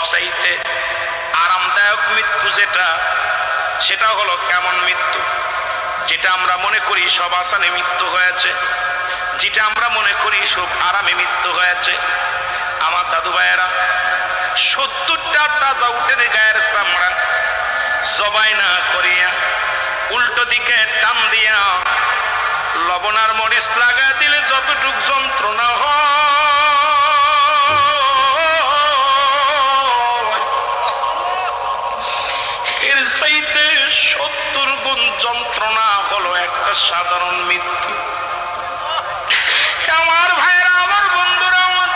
সবচাইতে আরামদায়ক মৃত্যু যেটা, সেটা হলো কেমন মৃত্যু। যেটা আমরা মনে করি সব আসানে মৃত্যু হয়েছে। যেটা আমরা মনে করি সব আরামে মৃত্যু হয়েছে। আমার দাদু ভাইয়েরা, সত্তরটা তাজা উঠে গায়ের চামড়া জবাই না করিয়া উল্টো দিকে টান দিয়া লবণার মরিচ লাগা দিলে যতটুক যন্ত্রণা হয় সাধারণ মৃত্যু আমার ভাইরা আমার বন্ধুরা, আমার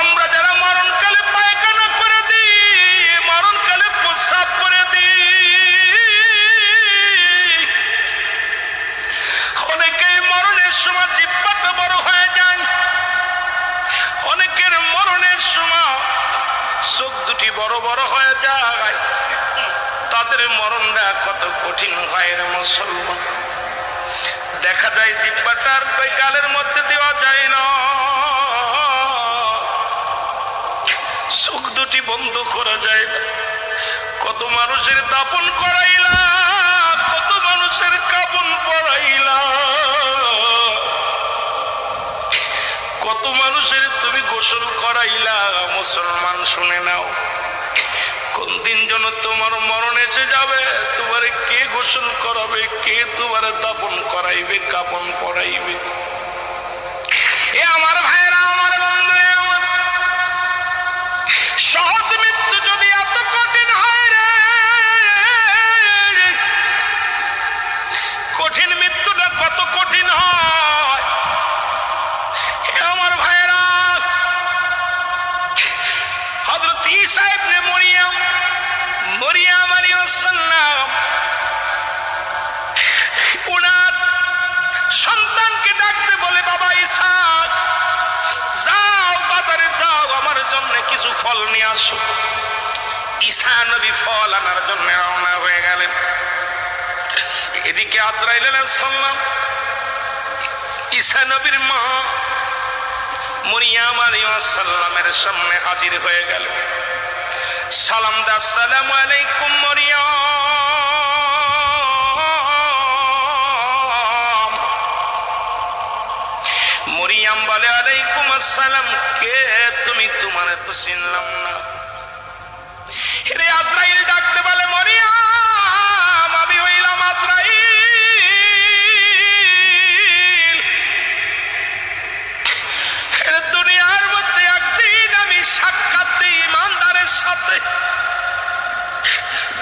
আমরা যারা মরণকালে পায়খানা করে দিই, মরণকালে প্রস্রাব করে দিই। অনেকেই মরণের সময় জিব্বাটা বড় হয়ে যায়। অনেকের মরণের সময় চোখ দুটি বড় বড় হয়ে যায়। তাদের মরণটা কত কঠিন হয় রে মুসলমান। দেখা যায় জিব্বাটার ওই গালের মধ্যে দেওয়া যায় না। সুখ দুটি বন্ধ করা যায় না। কত মানুষের দাপন করাইলা কত মানুষের কাপন পড়াইলা কত মানুষের তুমি গোসল করাইলা, মুসলমান শুনে নাও। যেন তোমার মরণ এসে যাবে, তোমার কে গোসল করাবে, কে তোমার দাপন করাইবে কাপন করাইবে এ আমার ভাইরা আমার আমার সহজ মৃত্যু যদি ফল নিয়ে আসো। ঈশা নবী ফল আনার জন্য রওনা হয়ে গেলেন। এদিকে আদ্রাইল শুনলাম ঈশা নবীর মা মরিয়াম সামনে হাজির হয়ে গেল সালাম দা সালাম আলাইকুম মরিয়াম। আসসালাম কে তুমি? তোমার তো চিনলাম না। রে আজরাইল ডাকতে বলে, মরিয়াম, আমি হইলাম আজরাইল। দুনিয়ার মধ্যে একদিন আমি সাক্ষাৎ দিই ইমানদারের সাথে।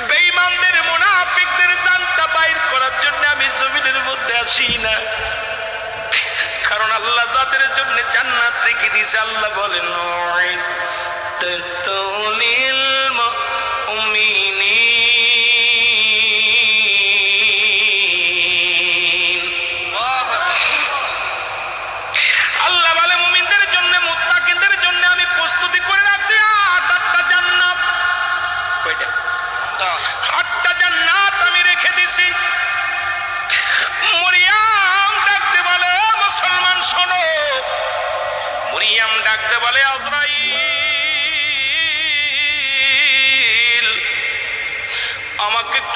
বেঈমানদের, মুনাফিকদের জানটা বাইর করার জন্য আমি জমিনের মধ্যে আসি না। কারণ আল্লাহ তাদের জন্য জান্নাত রেখে দিয়েছে। আল্লাহ বলেন তলিল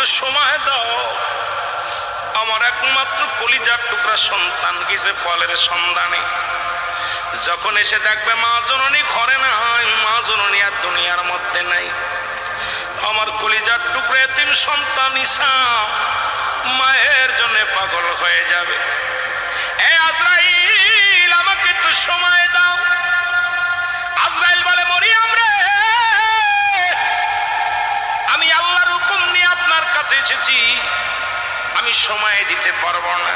একটু সময় দাও। আমার একমাত্র কলিজার টুকরা সন্তান গেছে ফলের সন্ধানে। যখন এসে দেখবে মা জননী ঘরে না হয় মা জননী আর দুনিয়ার মধ্যে নাই। আমার কলিজার টুকরে তিন সন্তান ইসা মায়ের জন্য পাগল হয়ে যাবে। এ আজরাইল, আমাকে একটু সময় এসেছি আমি সময় দিতে পারব না।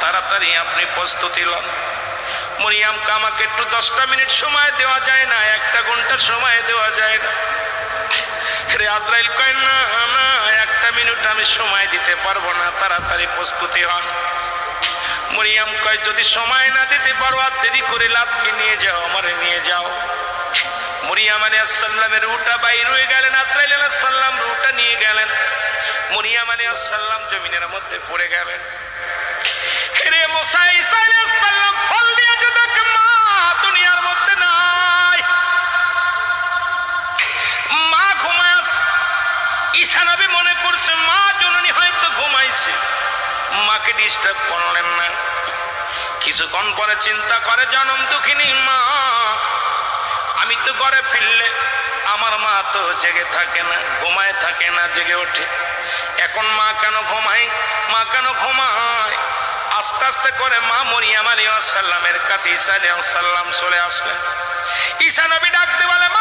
তাড়াতাড়ি আপনি প্রস্তুতি লন। মরিয়ামকে আমাকে একটু দশটা মিনিট সময় দেওয়া যায় না, একটা ঘণ্টা সময় দেওয়া যায় না। রে আজরাইল কয়, না না, একটা মিনিট আমি সময় দিতে পারব না, তাড়াতাড়ি প্রস্তুতি হন। মরিয়াম কয়, যদি সময় না দিতে পারো আর দেরি করে লাভকে নিয়ে যাও, আমারে নিয়ে যাও। মরিয়াম আলাইহিস সালামের রুটা বাইর হয়ে গেলেন, আজরাইল আলাইহিস সালাম রুটা নিয়ে গেলেন। মরিয়াম মানে আলাইহিসসালাম জমিনের মধ্যে পড়ে গেলেন। রে মশাই ফল দিয়ে যদি মা মধ্যে নাই। মা মনে মা হয়তো মাকে ডিস্টার্ব করলেন না। কিছুক্ষণ পরে চিন্তা করে, জানম দুঃখিনী মা, আমি তো ঘরে ফিরলে আমার মা তো জেগে থাকে না, ঘুমায় থাকে না, জেগে ওঠে। এখন মা কেন ঘুমায়? মা কেন ঘুমায়? আস্তে আস্তে করে মা মরিয়াম আলী আসাল্লামের কাছে ঈসা আলী চলে আসলেন। ঈসা নবী ডাকতে বলে, মা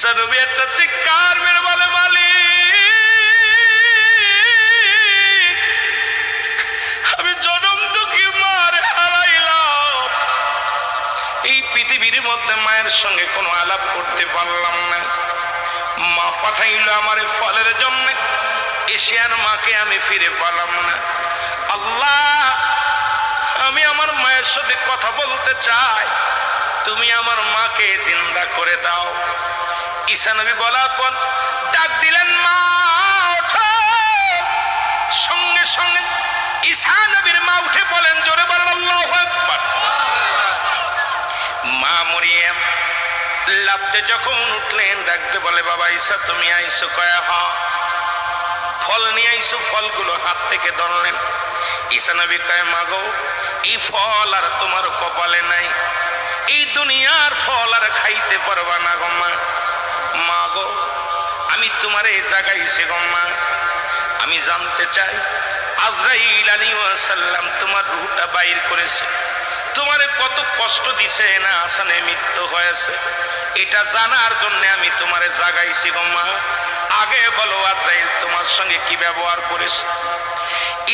ঈশা নবী একটা চিৎকার মেরে বলে, মালিক, আমি জনম দুঃখী, মার হারাইলাম। এই পৃথিবীর মধ্যে মায়ের সঙ্গে কোনো আলাপ করতে পারলাম না। মা পাঠাইল আমার ফলের জন্য, এশিয়ার মাকে আমি ফিরে পেলাম না। আল্লাহ, আমি আমার মায়ের সাথে কথা বলতে চাই। তুমি আমার মাকে জিন্দা করে দাও। ঈশা নবী বলার পর ডাক দিলেন, মা, ওঠো। সঙ্গে সঙ্গে ঈশা নবীর মা উঠে বলেন, জোরে বলেন মা মরিয়াম লাভতে যখন উঠলেন, ডাকতে বলে, বাবা ঈশা, তুমি আইসো, কয়া হ। ফল নিয়ে আইসো, ফলগুলো হাত থেকে ধরলেন। ঈশা নবী কয় মাগো এই ফল আর তোমার কপালে নাই। এই দুনিয়ার ফল আর খাইতে পারবা না গো মা মা গো গো আমি জানতে চাই আজরাইল আলী সাল্লাম তোমার রুহটা বাইর করেছে। তোমারে কত কষ্ট দিছে না আসানে মৃত্যু হয়েছে। এটা জানার জন্য আমি তোমারে জাগাইছি গো আগে বলো, আজরাইল, তোমার সঙ্গে কি ব্যবহার করেছে?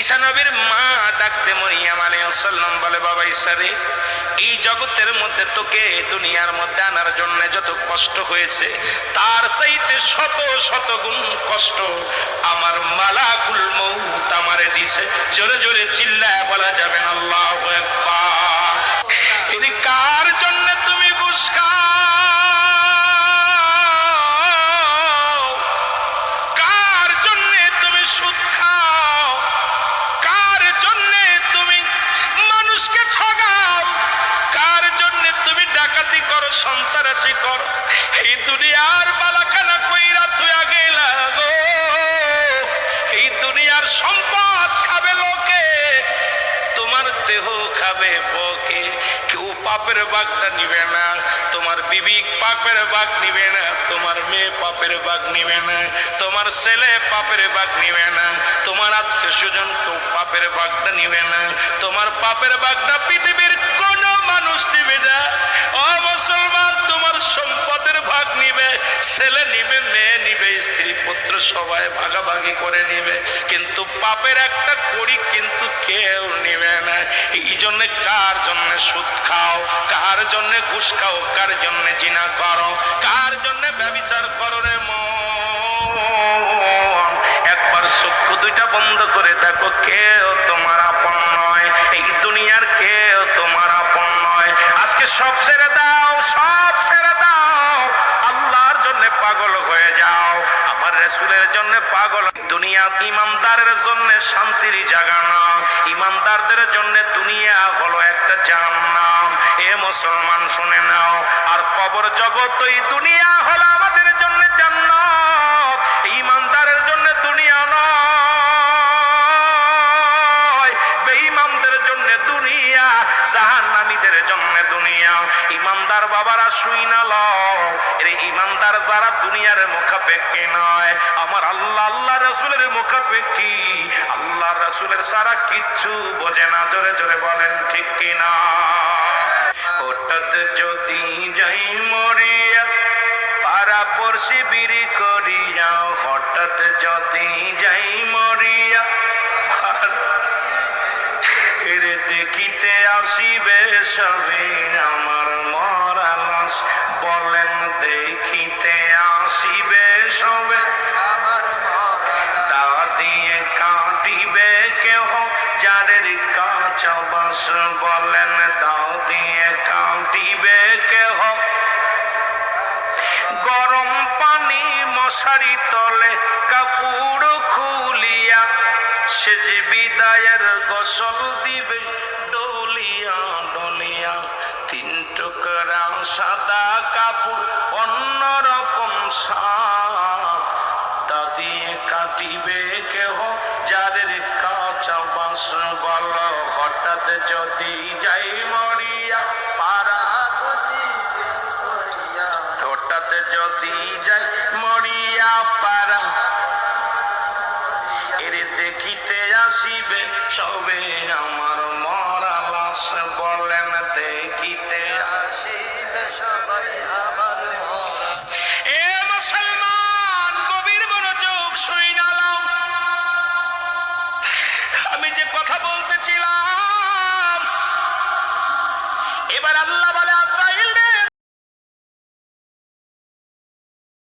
ঈসা নবীর মা ডাকতে মরিয়াম আলাইসাল্লাম বলে, বাবা ঈসা রে, এই জগতের মধ্যে তোকে দুনিয়ার মধ্যে আনার জন্য যত কষ্ট হয়েছে, তার চাইতে শত শত গুণ কষ্ট আমার মালাকুল মৌত আমারে দিছে। জোরে জোরে চিল্লায় বলা যাবে না, আল্লাহ বকে কেউ পাপের বাগটা নিবে না। তোমার বিবি পাপের বাগ নিবে না। তোমার মেয়ে পাপের নিবে না। তোমার ছেলে পাপের নিবে না। তোমার আত্মীয় স্বজন কেউ পাপের নিবে না। তোমার পাপের পৃথিবীর কোন মানুষ নিবে না। ও মুসলমান, তোমার সম্পদের ভাগ নিবে। ছেলে নিবে, মেয়ে নিবে। স্ত্রী পুত্র সবাই ভাগাভাগি করে নিবে। কিন্তু পাপের একটা কড়ি কিন্তু কেউ নিবে না। এই জন্য কার জন্য সুদ খাও, কার জন্য ঘুষ খাও, কার জন্য জিনা করো, কার জন্য ব্যবচার করো রে মন। একবার চক্ষু দুইটা বন্ধ করে দেখো, কেউ তোমার আপন নয়। এই দুনিয়ার কেউ তোমার আপন নয়। আজকে সব ছেড়ে দাও, সব ছেড়ে রসুলের জন্য পাগল। দুনিয়া ইমানদারের জন্য শান্তির জায়গা না। ইমানদারদের জন্য দুনিয়া হলো একটা জান্নাম এ মুসলমান শুনে নাও, আর কবর জগৎ এই দুনিয়া হলো আমাদের জন্য জান্নাত। ইমানদারের জন্য দুনিয়া নয়, বেঈমানদের জন্য দুনিয়া, জাহান্নামীদের জন্য দুনিয়া। ইমানদার বাবারা শুই না ইমানদার দ্বারা দুনিয়ার মুখাপেক্ষি নয়, আমার আল্লাহ আল্লাহ রসুলের মুখাপেক্ষি। আল্লাহ রসুলের সারা কিচ্ছু বোঝে না, জোরে জোরে বলেন, ঠিক কিনা যদি যাই মরিয়া পারা পড়শি বিড়ি করিয়া, হঠাৎ যদি যাই মরিয়া এরে দেখিতে আসিবে সবে আমার মশারি তলে কাপড় খুলিয়া, সে যে বিদায়ের গোসল দিবে ডলিয়া ডলিয়া। তিন টুকরা সাদা কাপড় অন্যরকম শ্বাস তা দিয়ে কাটিবে কেহ? যাদের কাঁচা বাস বল, হঠাৎ যদি যাই মরিয়া